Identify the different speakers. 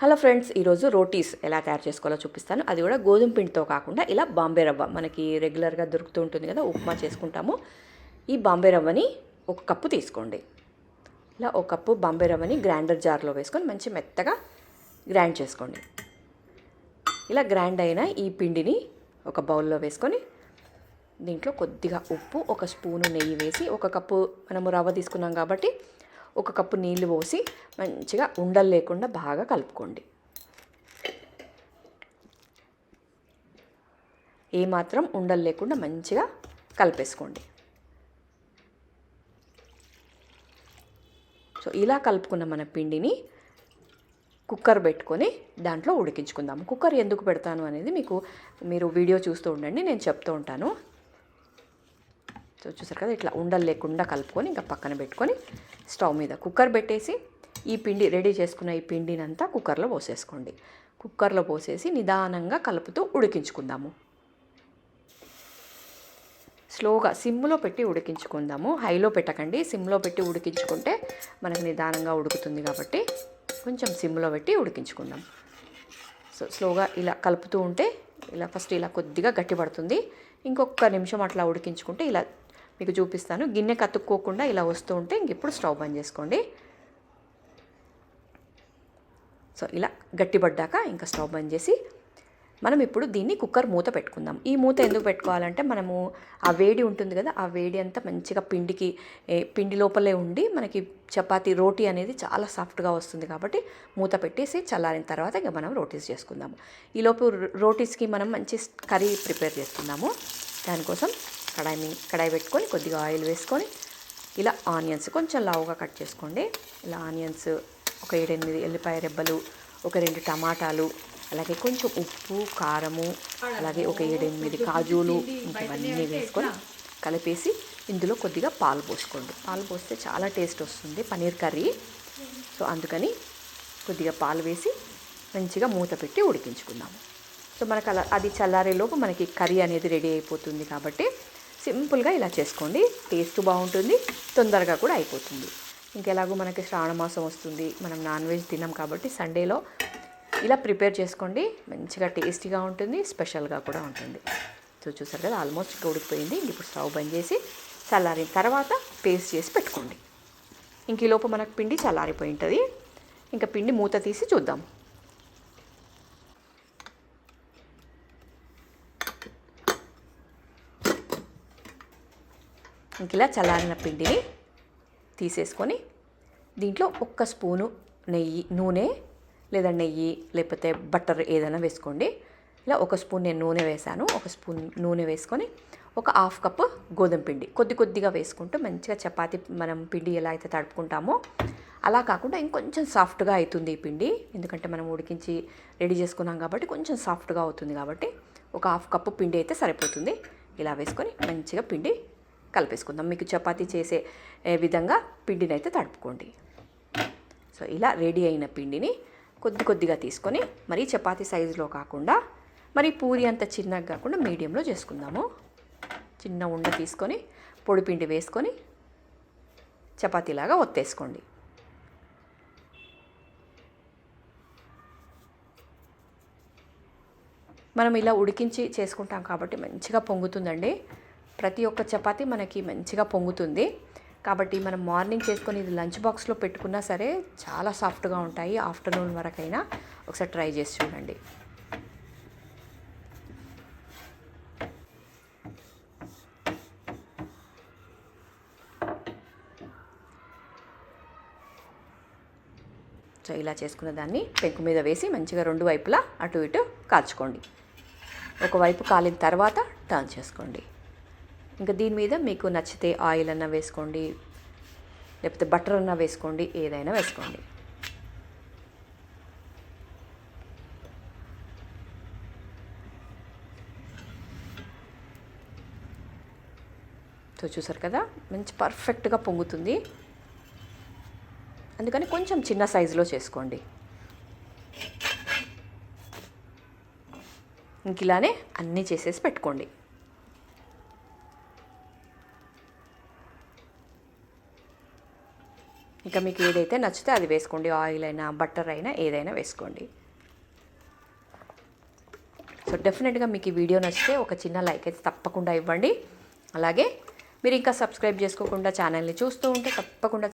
Speaker 1: Hello friends ఈరోజు రోటీస్ ఎలా తయారు చేసుకోవాలో చూపిస్తాను. అది కూడా గోధుమ పిండితో కాకుండా ఇలా బాంబే రవ్వ. మనకి రెగ్యులర్గా దొరుకుతూ ఉంటుంది కదా ఉప్మా చేసుకుంటాము. ఈ బాంబే రవ్వని ఒక కప్పు తీసుకోండి. ఇలా ఒక కప్పు బాంబే రవ్వని గ్రైండర్ జార్లో వేసుకొని మంచి మెత్తగా గ్రైండ్ చేసుకోండి. ఇలా గ్రైండ్ అయిన ఈ పిండిని ఒక బౌల్లో వేసుకొని దీంట్లో కొద్దిగా ఉప్పు ఒక స్పూను నెయ్యి వేసి ఒక కప్పు మనము రవ్వ తీసుకున్నాం కాబట్టి ఒక కప్పు నీళ్ళు పోసి మంచిగా ఉండలు లేకుండా బాగా కలుపుకోండి. ఏమాత్రం ఉండలు లేకుండా మంచిగా కలిపేసుకోండి. సో ఇలా కలుపుకున్న మన పిండిని కుక్కర్ పెట్టుకొని దాంట్లో ఉడికించుకుందాం కుక్కర్ ఎందుకు పెడతాను అనేది మీకు మీరు వీడియో చూస్తూ ఉండండి నేను చెప్తూ ఉంటాను. సో చూసారు కదా ఇట్లా ఉండలు లేకుండా కలుపుకొని ఇంకా పక్కన పెట్టుకొని స్టవ్ మీద కుక్కర్ పెట్టేసి ఈ పిండి రెడీ చేసుకున్న ఈ పిండినంతా కుక్కర్లో పోసేసుకోండి. కుక్కర్లో పోసేసి నిదానంగా కలుపుతూ ఉడికించుకుందాము. స్లోగా సిమ్లో పెట్టి ఉడికించుకుందాము. హైలో పెట్టకండి. సిమ్లో పెట్టి ఉడికించుకుంటే మనకు నిదానంగా ఉడుకుతుంది కాబట్టి కొంచెం సిమ్లో పెట్టి ఉడికించుకుందాం. సో స్లోగా ఇలా కలుపుతూ ఉంటే ఇలా ఫస్ట్ ఇలా కొద్దిగా గట్టి పడుతుంది ఇంకొక నిమిషం అట్లా ఉడికించుకుంటే ఇలా మీకు చూపిస్తాను. గిన్నె కతుక్కోకుండా ఇలా వస్తూ ఉంటే ఇంక ఇప్పుడు స్టవ్ బంద్ చేసుకోండి. సో ఇలా గట్టిపడ్డాక ఇంకా స్టవ్ బంద్ చేసి మనం ఇప్పుడు దీన్ని కుక్కర్ మూత పెట్టుకుందాం. ఈ మూత ఎందుకు పెట్టుకోవాలంటే మనము ఆ వేడి ఉంటుంది కదా ఆ వేడి అంతా మంచిగా పిండికి పిండి లోపలే ఉండి మనకి చపాతీ రోటీ అనేది చాలా సాఫ్ట్గా వస్తుంది కాబట్టి మూత పెట్టేసి చల్లారిన తర్వాత ఇంకా మనం రోటీస్ చేసుకుందాము. ఈలోపు రో- రోటీస్కి మనం మంచి కర్రీ ప్రిపేర్ చేసుకుందాము. దానికోసం కడాయి కడాయి పెట్టుకొని కొద్దిగా ఆయిల్ వేసుకొని ఇలా ఆనియన్స్ కొంచెం లావుగా కట్ చేసుకోండి. ఇలా ఆనియన్స్ ఒక ఏడెనిమిది ఎల్లిపాయ రెబ్బలు ఒక రెండు టమాటాలు అలాగే కొంచెం ఉప్పు కారము అలాగే ఒక ఏడెనిమిది కాజులు ఇంకవన్నీ ఇవన్నీ వేసుకొని కలిపేసి ఇందులో కొద్దిగా పాలు పోసుకోండి. పాలు పోస్తే చాలా టేస్ట్ వస్తుంది పన్నీర్ కర్రీ. సో అందుకని కొద్దిగా పాలు వేసి మంచిగా మూత పెట్టి ఉడికించుకుందాము. సో మనకు అలా అది చల్లారేలోపు మనకి కర్రీ అనేది రెడీ అయిపోతుంది కాబట్టి సింపుల్గా ఇలా చేసుకోండి. టేస్ట్ బాగుంటుంది. తొందరగా కూడా అయిపోతుంది. ఇంకెలాగో మనకి శ్రావణ మాసం వస్తుంది. మనం నాన్ వెజ్ తిన్నాం కాబట్టి సండేలో ఇలా ప్రిపేర్ చేసుకోండి. మంచిగా టేస్టీగా ఉంటుంది. స్పెషల్గా కూడా ఉంటుంది. సో చూసారు కదా ఆల్మోస్ట్ ఇంకా ఉడికిపోయింది. ఇంక ఇప్పుడు స్టవ్ బంద్ చేసి చల్లారిన తర్వాత పేస్ట్ చేసి పెట్టుకోండి. ఇంక ఈ లోపు మనకు పిండి చల్లారిపోయి ఉంటుంది. ఇంకా పిండి మూత తీసి చూద్దాం. ఇంక ఇలా చల్లారిన పిండిని తీసేసుకొని దీంట్లో ఒక్క స్పూను నెయ్యి నూనె లేదా నెయ్యి లేకపోతే బటర్ ఏదైనా వేసుకోండి. ఇలా ఒక స్పూన్ నేను నూనె వేసాను ఒక స్పూన్ నూనె వేసుకొని ఒక హాఫ్ కప్ గోధుమ పిండి. కొద్ది కొద్దిగా వేసుకుంటూ మంచిగా చపాతి మనం పిండి ఎలా అయితే తడుపుకుంటామో అలా కాకుండా ఇంకొంచెం సాఫ్ట్గా అవుతుంది ఈ పిండి. ఎందుకంటే మనం ఉడికించి రెడీ చేసుకున్నాం కాబట్టి కొంచెం సాఫ్ట్గా అవుతుంది కాబట్టి ఒక హాఫ్ కప్పు పిండి అయితే సరిపోతుంది. ఇలా వేసుకొని మంచిగా పిండి కలిపేసుకుందాం. మీకు చపాతీ చేసే ఏ, విధంగా పిండిని అయితే తడుపుకోండి. సో ఇలా రెడీ అయిన పిండిని కొద్ది కొద్దిగా తీసుకొని మరీ చపాతీ సైజులో కాకుండా మరి పూరి అంత చిన్నగా కాకుండా మీడియంలో చేసుకుందాము. చిన్న ఉండ తీసుకొని పొడి పిండి వేసుకొని చపాతీలాగా ఒత్తేసుకోండి. మనం ఇలా ఉడికించి చేసుకుంటాం కాబట్టి మంచిగా పొంగుతుందండి. ప్రతి ఒక్క చపాతి మనకి మంచిగా పొంగుతుంది. కాబట్టి మనం మార్నింగ్ చేసుకొని ఇది లంచ్ బాక్స్లో పెట్టుకున్నా సరే చాలా సాఫ్ట్గా ఉంటాయి ఆఫ్టర్నూన్ వరకైనా. ఒకసారి ట్రై చేసి చూడండి. సో ఇలా చేసుకున్న దాన్ని పెంకు మీద వేసి మంచిగా రెండు వైపులా అటు ఇటు కాల్చుకోండి. ఒకవైపు కాలిన తర్వాత టర్న్ చేసుకోండి. ఇంకా దీని మీద మీకు నచ్చితే ఆయిల్ అన్నా వేసుకోండి లేకపోతే బటర్ అన్నా వేసుకోండి ఏదైనా వేసుకోండి. సో చూసారు కదా మంచి పర్ఫెక్ట్గా పొంగుతుంది. అందుకని కొంచెం చిన్న సైజులో చేసుకోండి. ఇంక ఇలానే అన్నీ చేసేసి పెట్టుకోండి. ఇంకా మీకు ఏదైతే నచ్చితే అది వేసుకోండి. ఆయిల్ అయినా బటర్ అయినా ఏదైనా వేసుకోండి. సో డెఫినెట్గా మీకు ఈ వీడియో నచ్చితే ఒక చిన్న లైక్ అయితే తప్పకుండా ఇవ్వండి. అలాగే మీరు ఇంకా సబ్స్క్రైబ్ చేసుకోకుండా ఛానల్ని చూస్తూ ఉంటే తప్పకుండా